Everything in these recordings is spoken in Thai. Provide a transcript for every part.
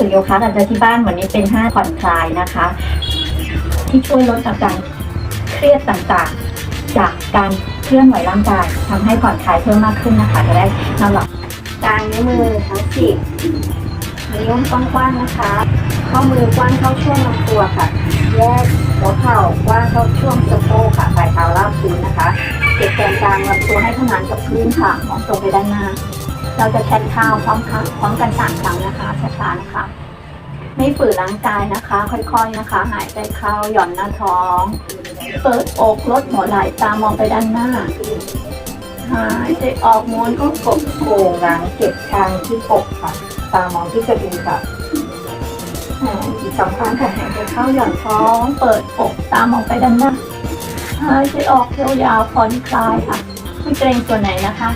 ฝึกโยคะกันที่บ้านวันนี้เป็นท่าผ่อนคลายนะคะ ที่ช่วยลดอาการเครียดต่างๆ จากการเคลื่อนไหวร่างกายทำให้ผ่อนคลายเพิ่มมากขึ้นนะคะ จะได้นอนหลับกลางนิ้วมือทั้งสิบนิ้วกว้างๆนะคะ ข้อมือกว้างเข้าช่วงลำตัวค่ะ แยกหัวเข่ากว้างเข้าช่วงสะโพกค่ะปลายเท้าราบพื้นนะคะเก็บแกนกลางลำตัวให้ขนานกับพื้นค่ะมองตรงไปด้านหน้า เราจะแทนข้าวพร้อมกันพร้อมกันสามครั้งนะคะช้าๆนะคะ ไม่ฝืนร่างกายนะคะ ค่อยๆนะคะ หายใจเข้าหย่อนหน้าท้อง เปิดอกลดหัวไหล่ตามองไปด้านหน้า หายใจออกม้วนก็กดโก่งหลังเก็บคางที่อกค่ะ ตามองที่กระดูกค่ะอีกสองครั้งค่ะหายใจเข้าหย่อนท้อง เปิดอกตามองไปด้านหน้าหายใจออกยาวๆผ่อนคลายค่ะไม่เกรงตัวไหนนะคะ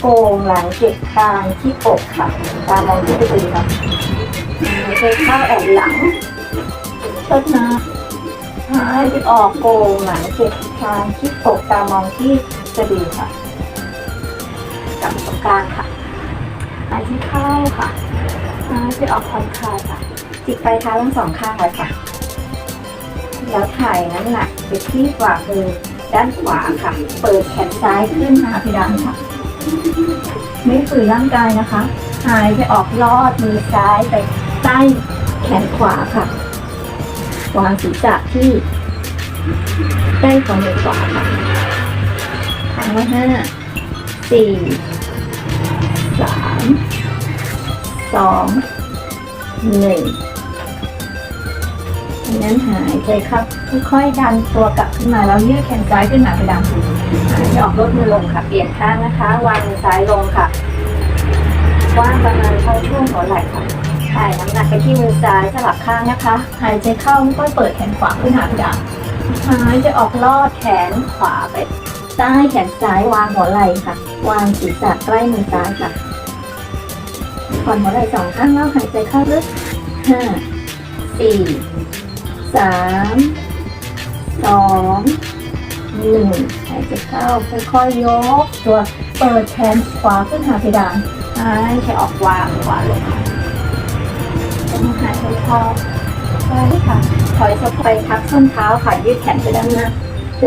โกงหลังเก็บคางที่อกค่ะตามองที่กระดูกค่ะหายเข้าแอนหลังเชิดหน้าหายใจออกโกงหลังเก็บคางที่อกตามองที่สะดือค่ะกับตรงกลางค่ะหายใจเข้าค่ะหายใจออกผ่อนคลายค่ะจิกไปเท้าทั้งสองข้างไว้ค่ะ แล้วถ่ายน้ำหนักไปที่ฝ่ามือด้านขวาค่ะ เปิดแขนซ้ายขึ้นหาเพดานค่ะ ไม่ฝืนร่างกายนะคะ หายใจออกลอดมือซ้ายไปใต้แขนขวาค่ะ วางศีรษะที่ใกล้ของมือขวาค่ะทางว่าห้าสี่สามสองหนึ่งดังนั้นหายใจครับค่อยๆดันตัวกลับขึ้นมาแล้วยืดแขนซ้ายขึ้นมาไปดังหา ใจออกลดมือลงค่ะ เปลี่ยนข้างนะคะ วางมือซ้ายลงค่ะว่างประมาณเท่าช่วงหัวไหล่ค่ะถ่ายน้ำหนักไปที่มือซ้ายสลับข้างนะคะ หายใจเข้าค่อยเปิดแขนขวาขึ้นหาเพดาหายใจออกลอดแขนขวาไปใต้แขนซ้ายวางหัวไหล่ค่ะ วางศีรษะใกล้มือซ้ายค่ะผ่อนหัวไหล่สองข้างแล้วหายใจเข้าลึกห้าสี่สามสองหนึ่ง หายใจเข้าค่อยๆยก ตัวเปิดแขนขวาขึ้นหาเพดานหายใจออกวางขวาลงค่ะจะมาหายใจคอใช่ค่ะถอยสะโพกไปทักส้นเท้าค่ะยืดแขนไปด้านหน้า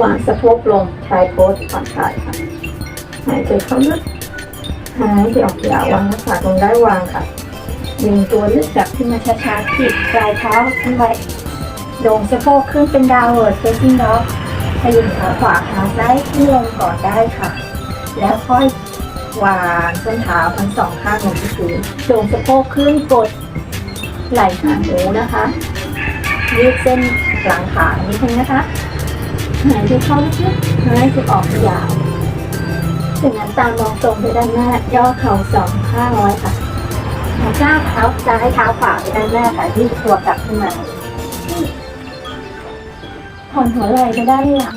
วางสะโพกลงชายโพสผ่อนคลายค่ะหายใจเข้าลึกหายใจออกยาววางหน้าผากลงได้วางค่ะดึงตัวลึกกลับขึ้นมาช้าๆขีดปลายเท้าขึ้นไว้โด่งสะโพกขึ้นเป็นดาวเวิร์ดเฟซซิ่งด็อก พยุงขาขวาขาซ้ายขึ้นลงก่อนได้ค่ะ แล้วค่อยวางส้นเท้าทั้งสองข้างลงที่พื้นโด่งสะโพกขึ้นกดไหล่หางหมูนะคะยืดเส้นหลังขานิดนึงนะคะหายใจเข้าลึกๆหายใจออกยาวจากนั้นตามมองตรงไปด้านหน้า ย่อเข่าสองข้างไว้ค่ะแล้วก้าวเท้าซ้ายเท้าขวาไปด้านหน้าค่ะยืดตัวกลับขึ้นมา ผ่อนหัวไหล่ไปด้านหลัง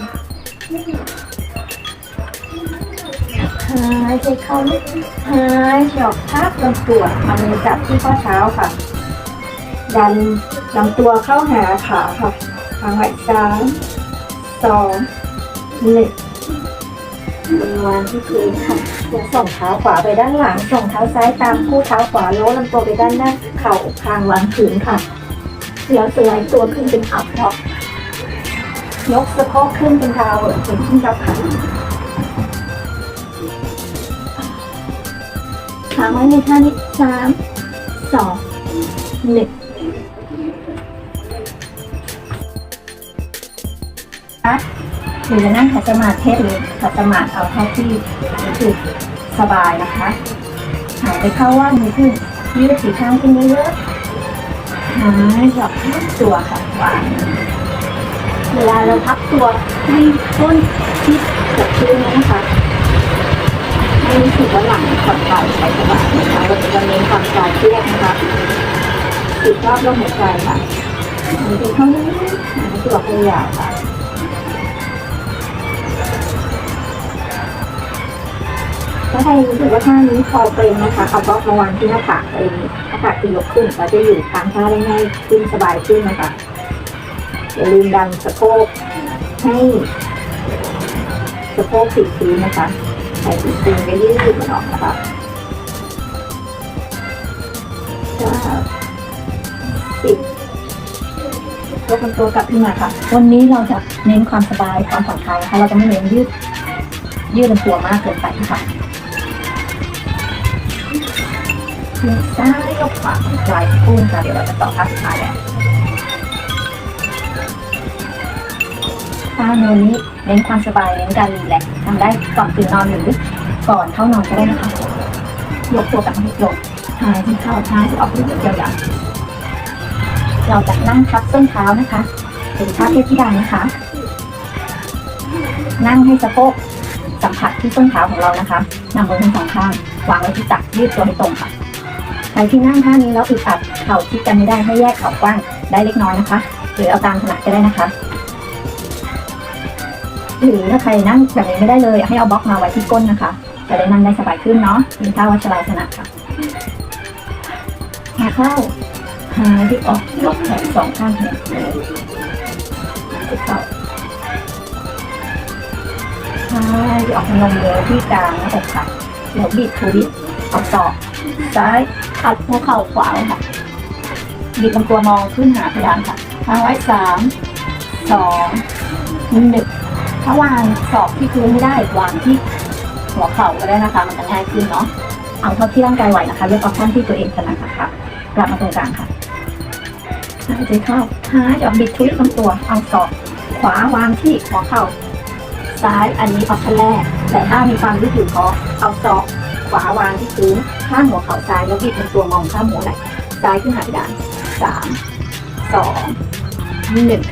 หายใจเข้าลึกหายใจออกภาพลำตัวเอามือจับที่ข้อเท้าค่ะ ดันลำตัวเข้าหาขาค่ะทางไหล่ซ้ายสองหนึ่งวางที่พื้นค่ะแล้วส่งเท้าขวาไปด้านหลัง ส่งเท้าซ้ายตามคู่เท้าขวาโน้มลำตัวไปด้านหน้า เข่าคางวางพื้นค่ะ แล้วสไลด์ตัวขึ้นเป็นอัพท็อป ยกสะโพกขึ้นเป็นท้าเวิร์ดเป็นขึ้นรับค่ะค้างไว้ในท่านี้สามสองหนึ่งหรือจะนั่งขัดสมาธิหรือขัดสมาธิเอาเท่าที่รู้สึกสบายนะคะ หายไปเข้าว่างมือขึ้นยืดสีข้างขึ้นเยอะๆหายจับตัวค่ะวาง เวลาเราพับตัวให้ต้นทิศกับพื้นนะคะให้รู้สึกว่าหลังผ่อนคลายใช้สบายนะคะเราจะเน้นความคลายเครียดนะคะติดรอบลมหายใจค่ะหายใจเข้าลึกๆหายใจออกยาวค่ะถ้าใครรู้สึกว่าท่านี้พอเป็นนะคะเอาบล็อกมาวางที่หน้าผากเองหน้าผากจะยกขึ้นเราจะอยู่ทางท่าได้ง่ายขึ้นสบายขึ้นนะคะ อย่าลืมดันสะโพกให้สะโพกติดพื้นนะคะใส่ติดพื้นก็ยืดมันออกนะคะเก้าสิบยกลำตัวกลับขึ้นมาค่ะ วันนี้เราจะเน้นความสบายความผ่อนคลายนะคะเราจะไม่เน้นยืด ยืดลำตัวมากเกินไปนะคะยกซ้ายยกขวาปลายกุ้งค่ะเดี๋ยวเราจะต่อท่าสุดท้ายแล้ว ท่าโนนี้เน้นความสบายเน้นการรีแลกซ์ทำได้ก่อนตื่นนอนหรือก่อนเข้านอนก็ได้นะคะยกตัวกลับมาที่ลงหายที่เข้าท้ายที่ออกเป็นยาวๆเราจะนั่งทับส้นเท้านะคะเป็นท่าเทพธิดานะคะ นั่งให้สะโพกสัมผัสที่ส้นเท้าของเรานะคะนำมือทั้งสองข้างวางไว้ที่ตักยืดตัวให้ตรงค่ะใครที่นั่งท่านี้แล้วอึดอัดเข่าชิดกันไม่ได้ให้แยกเข่ากว้างได้เล็กน้อยนะคะ หรือเอาตามถนัดก็ได้นะคะ หรือถ้าใครนั่งแบบนี้ไม่ได้เลยให้เอาบล็อกมาไว้ที่ก้นนะคะ จะได้นั่งได้สบายขึ้นเนาะเป็นท่าวัชราสนะค่ะหาเข้าหาที่ออกยกแขนสองข้างแขนที่เข้าหาที่ออกพนมมือที่กลางน้าอกค่ะเดี๋ยวบิดทูบิดเอาศอซ้ายขัดหัวเข่าขวาค่ะบิดลำตัวมองขึ้นหาพดานค่ะทางไว้สามสองหนึ่ง ถ้าวางศอกที่พื้นไม่ได้วางที่หัวเข่าก็ได้นะคะ มันจะง่ายขึ้นเนาะเอาเท่าที่ร่างกายไหวนะคะเลือกออปชั่นที่ตัวเองถนัดนะคะกลับมาตรงกลางค่ะหายใจเข้าหายออกบิดทวิตลำตัว เอาศอกขวาวางที่หัวเข่าซ้ายอันนี้ออปชั่นแรก แต่ถ้ามีความยืดหยุ่นพอเอาศอกขวาวางที่พื้นข้างหัวเข่าซ้ายแล้วบิดลำตัวมองข้ามหัวไหล่ซ้ายขึ้นหาเพดานสามสองหนึ่ง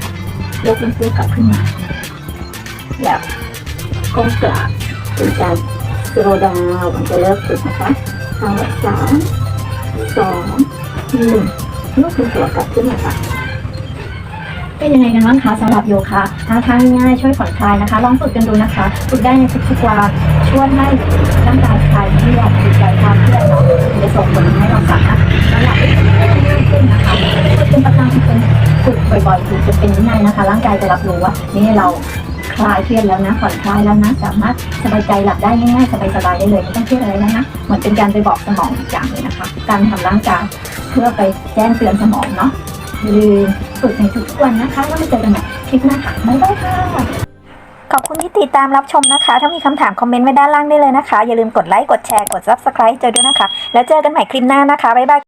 ยกลำตัวกลับขึ้นมา แล้วก้มกราบเป็นการสโลดาวมันจะเริ่มฝึกนะคะทางสามสองหนึ่งลูกคุณตัวกลับขึ้นมาค่ะเป็นยังไงกันบ้างคะสำหรับโยคะท่าทางง่ายช่วยผ่อนคลายนะคะ ลองฝึกกันดูนะคะ ฝึกได้ในทุกๆวันช่วยให้ร่างกายคลายเครียดจิตใจความเครียดเนาะจะส่งผลให้เราสามารถนอนหลับได้ง่ายขึ้นนะคะฝึกเป็นประจำเป็นฝึกบ่อยๆฝึกจะเป็นวินัยนะคะ ร่างกายจะรับรู้ว่านี่เรา คลายเครียดแล้วนะผ่อนคลายแล้วนะ สามารถสบายใจหลับได้ง่ายๆสบายๆได้เลยไม่ต้องเครียดอะไรแล้วนะเหมือนเป็นการไปบอกสมองอีกอย่างเลยนะคะ การทำร่างกายเพื่อไปแจ้งเตือนสมองเนาะอย่าลืมฝึกในทุกวันนะคะแล้วมาเจอกันใหม่คลิปหน้าค่ะบ๊ายบายค่ะขอบคุณที่ติดตามรับชมนะคะ ถ้ามีคำถามคอมเมนต์ไว้ด้านล่างได้เลยนะคะ อย่าลืมกดไลค์ กดแชร์ กด Subscribe เจอด้วยนะคะ แล้วเจอกันใหม่คลิปหน้านะคะ บ๊ายบาย